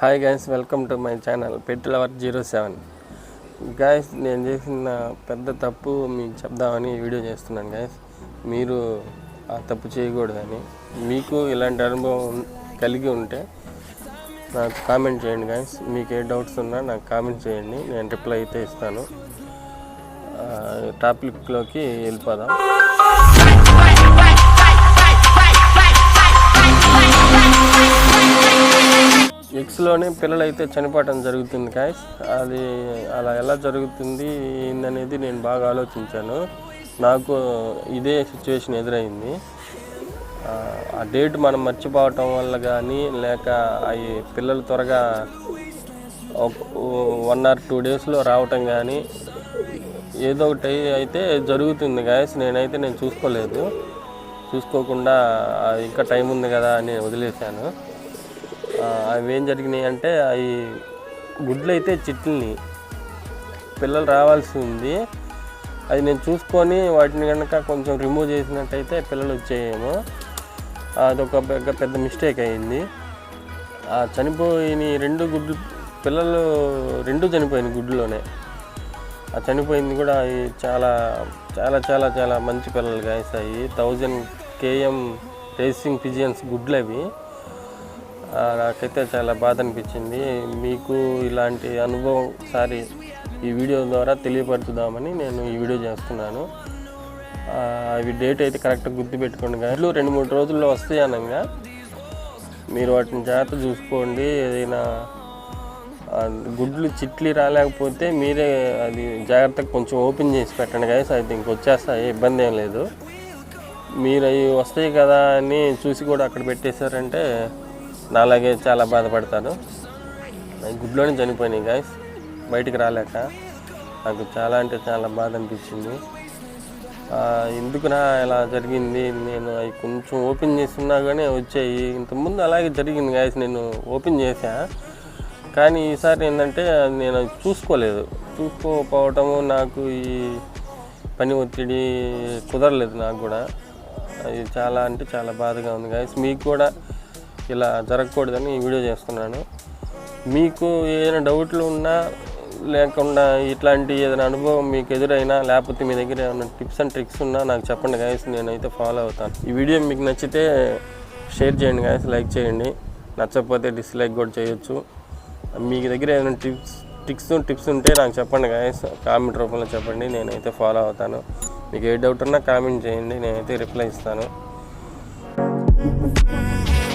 Hi guys welcome to my channel pet lover zero seven guys నేను చేసిన పెద్ద తప్పు మీకు చెప్దామని వీడియో చేస్తున్నాను గైస్ మీరు ఆ తప్పు చేయకూడదని. మీకు ఇలాంటి అనుభవం కలిగి ఉంటే నాకు కామెంట్ చేయండి గైస్ మీకు ఏ డౌట్స్ ఉన్నా నాకు కామెంట్ చేయండి నేను రిప్లై అయితే ఇస్తాను. టాపిక్లోకి వెళ్ళిపోదాం. ఎక్స్లోనే పిల్లలు అయితే చనిపోవటం జరుగుతుంది కాయస్ అది అలా ఎలా జరుగుతుంది ఏందనేది నేను బాగా ఆలోచించాను. నాకు ఇదే సిచ్యువేషన్ ఎదురైంది. ఆ, డేట్ మనం మర్చిపోవటం వల్ల కానీ లేక అవి పిల్లలు త్వరగా వన్ ఆర్ టూ డేస్లో రావటం కానీ ఏదో ఒకటి అయితే జరుగుతుంది గాయస్ నేనైతే నేను చూసుకోలేదు. చూసుకోకుండా ఇంకా టైం ఉంది కదా అని వదిలేశాను. అవి ఏం జరిగినాయి అంటే అవి గుడ్లు అయితే చిట్లని పిల్లలు రావాల్సి ఉంది. అది నేను చూసుకొని వాటిని కనుక కొంచెం రిమూవ్ చేసినట్టయితే పిల్లలు వచ్చేయేమో. అదొక పెద్ద పెద్ద మిస్టేక్ అయింది. ఆ చనిపోయిన రెండు గుడ్లు పిల్లలు రెండు చనిపోయినాయి గుడ్లోనే. ఆ చనిపోయింది కూడా అవి చాలా చాలా చాలా చాలా మంచి పిల్లలు కాసాయి థౌజండ్ కేఎం రేసింగ్ పిజియన్స్ గుడ్లు అవి నాకైతే చాలా బాధ అనిపించింది. మీకు ఇలాంటి అనుభవం సారి ఈ వీడియో ద్వారా తెలియపరుచుదామని నేను ఈ వీడియో చేస్తున్నాను. అవి డేట్ అయితే కరెక్ట్గా గుర్తుపెట్టుకోండి గాయలు రెండు మూడు రోజుల్లో వస్తాయి అనగా. మీరు వాటిని జాగ్రత్త చూసుకోండి. ఏదైనా గుడ్లు చిట్లి రాలేకపోతే మీరే అది జాగ్రత్తగా కొంచెం ఓపెన్ చేసి పెట్టండి గాయస్. అయితే ఇంకొచ్చేస్తాయి ఇబ్బంది ఏం లేదు. మీరు అవి వస్తాయి కదా అని చూసి కూడా అక్కడ పెట్టేశారంటే నాలాగే చాలా బాధపడతారు గుడ్లోనే చనిపోయినాయి గాయస్ బయటికి రాలేక నాకు చాలా అంటే చాలా బాధ అనిపించింది. ఆ, ఎందుకునా ఇలా జరిగింది నేను అవి కొంచెం ఓపెన్ చేస్తున్నా కానీ వచ్చాయి. ఇంతకుముందు అలాగే జరిగింది గాయస్ నేను ఓపెన్ చేశా. కానీ ఈసారి ఏంటంటే నేను అది చూసుకోలేదు. చూసుకోకపోవటము నాకు ఈ పని ఒత్తిడి కుదరలేదు నాకు కూడా. అది చాలా అంటే చాలా బాధగా ఉంది గాయస్ మీకు కూడా ఇలా జరగకూడదని ఈ వీడియో చేస్తున్నాను. మీకు ఏదైనా డౌట్లు ఉన్నా లేకుండా ఇట్లాంటి ఏదైనా అనుభవం మీకు ఎదురైనా లేకపోతే మీ దగ్గర ఏమైనా టిప్స్ అండ్ ట్రిక్స్ ఉన్నా నాకు చెప్పండి గాయస్ నేనైతే ఫాలో అవుతాను. ఈ వీడియో మీకు నచ్చితే షేర్ చేయండి గాయస్ లైక్ చేయండి. నచ్చకపోతే డిస్లైక్ కూడా చేయొచ్చు. మీ దగ్గర ఏదైనా టిప్స్ ట్రిక్స్ టిప్స్ ఉంటే నాకు చెప్పండి గాయస్ కామెంట్ రూపంలో చెప్పండి నేనైతే ఫాలో అవుతాను. మీకు ఏ డౌట్ ఉన్నా కామెంట్ చేయండి నేనైతే రిప్లై ఇస్తాను.